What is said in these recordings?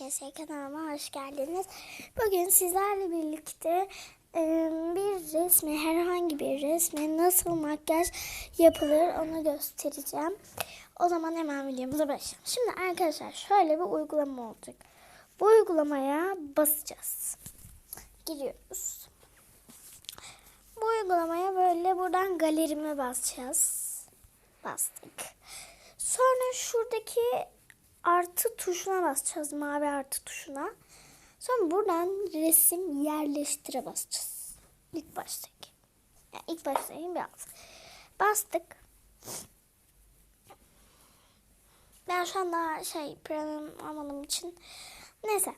arkadaşlar kanalıma hoş geldiniz. Bugün sizlerle birlikte bir resmi herhangi bir resme nasıl makyaj yapılır onu göstereceğim. O zaman hemen videomuza başlayalım. Şimdi arkadaşlar şöyle bir uygulama olacak. Bu uygulamaya basacağız. Giriyoruz. Bu uygulamaya böyle buradan galerime basacağız. Bastık. Sonra şuradaki artı tuşuna basacağız. Mavi artı tuşuna. Sonra buradan resim yerleştire basacağız. İlk baştaki. Yani ilk baştaki bir alt. Bastık. Ben şu an daha şey planım almadığım için. Neyse.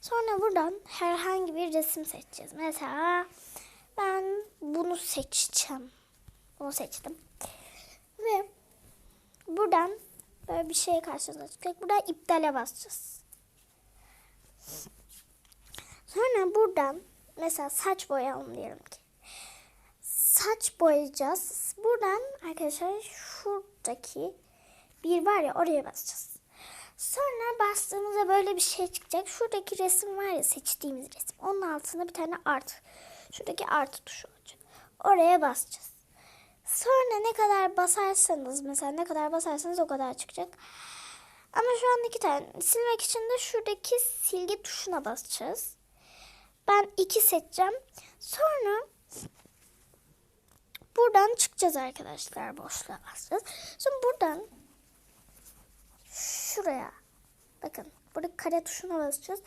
Sonra buradan herhangi bir resim seçeceğiz. Mesela ben bunu seçeceğim. Bunu seçtim. Ve buradan böyle bir şey karşımıza çıkacak. Buradan iptale basacağız. Sonra buradan mesela saç boyayalım diyelim ki. Saç boyayacağız. Buradan arkadaşlar şuradaki bir var ya oraya basacağız. Sonra bastığımızda böyle bir şey çıkacak. Şuradaki resim var ya seçtiğimiz resim. Onun altında bir tane artı. Şuradaki artı tuşu olacak. Oraya basacağız. Sonra ne kadar basarsanız mesela ne kadar basarsanız o kadar çıkacak. Ama şu an iki tane. Silmek için de şuradaki silgi tuşuna basacağız. Ben iki seçeceğim. Sonra buradan çıkacağız arkadaşlar. Boşluğa basacağız. Sonra buradan şuraya bakın burada kare tuşuna basacağız.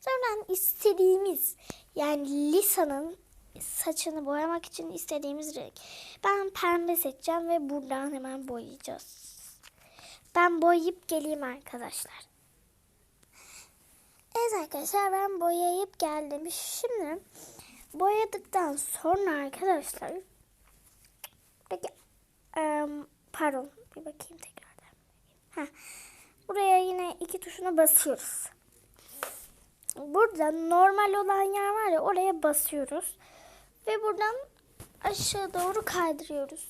Sonra istediğimiz yani Lisa'nın saçını boyamak için istediğimiz renk. Ben pembe seçeceğim ve buradan hemen boyayacağız. Ben boyayıp geleyim arkadaşlar. Evet arkadaşlar ben boyayıp geldim. Şimdi boyadıktan sonra arkadaşlar peki pardon bir bakayım tekrardan. Heh. Buraya yine iki tuşuna basıyoruz. Burada normal olan yer var ya oraya basıyoruz. Ve buradan aşağı doğru kaydırıyoruz.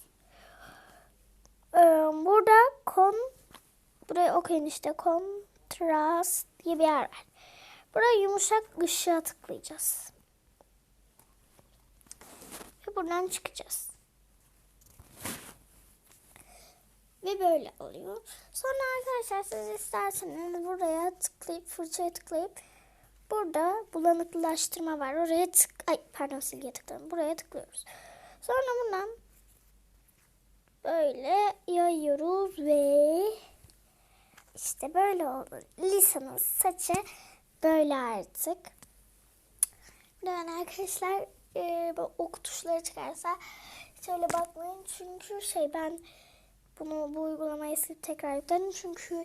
Ee, burada kon buraya okuyun işte kontrast diye bir yer var. Buraya yumuşak ışığa tıklayacağız. Ve buradan çıkacağız. Ve böyle oluyor. Sonra arkadaşlar siz isterseniz buraya tıklayıp fırçaya tıklayıp burada bulanıklaştırma var. Oraya tık ay pardon silgiye tıkladım. Buraya tıklıyoruz. Sonra bundan böyle yayıyoruz ve işte böyle oldu. Lisa'nın saçı böyle artık. Yani arkadaşlar e, ok tuşları çıkarsa şöyle bakmayın. Çünkü şey ben bunu bu uygulamayı silip tekrar yükledim. Çünkü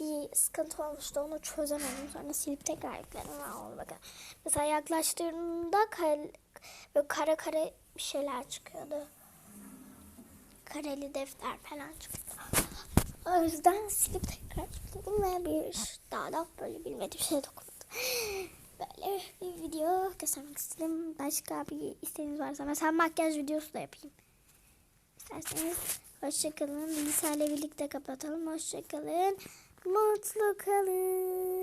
bir sıkıntı olmuştu. Onu çözemedim. Sonra silip tekrar yükledim. Oldu bakın. Mesela yaklaştırdığımda kare, böyle kare kare bir şeyler çıkıyordu. Kareli defter falan çıktı. O yüzden silip tekrar yükledim ve bir daha da böyle bilmediğim şey dokundu. Böyle bir video göstermek istedim. Başka bir isteğiniz varsa mesela makyaj videosu da yapayım. İsterseniz hoşçakalın. İle birlikte kapatalım. Hoşçakalın. Mutlu kalın.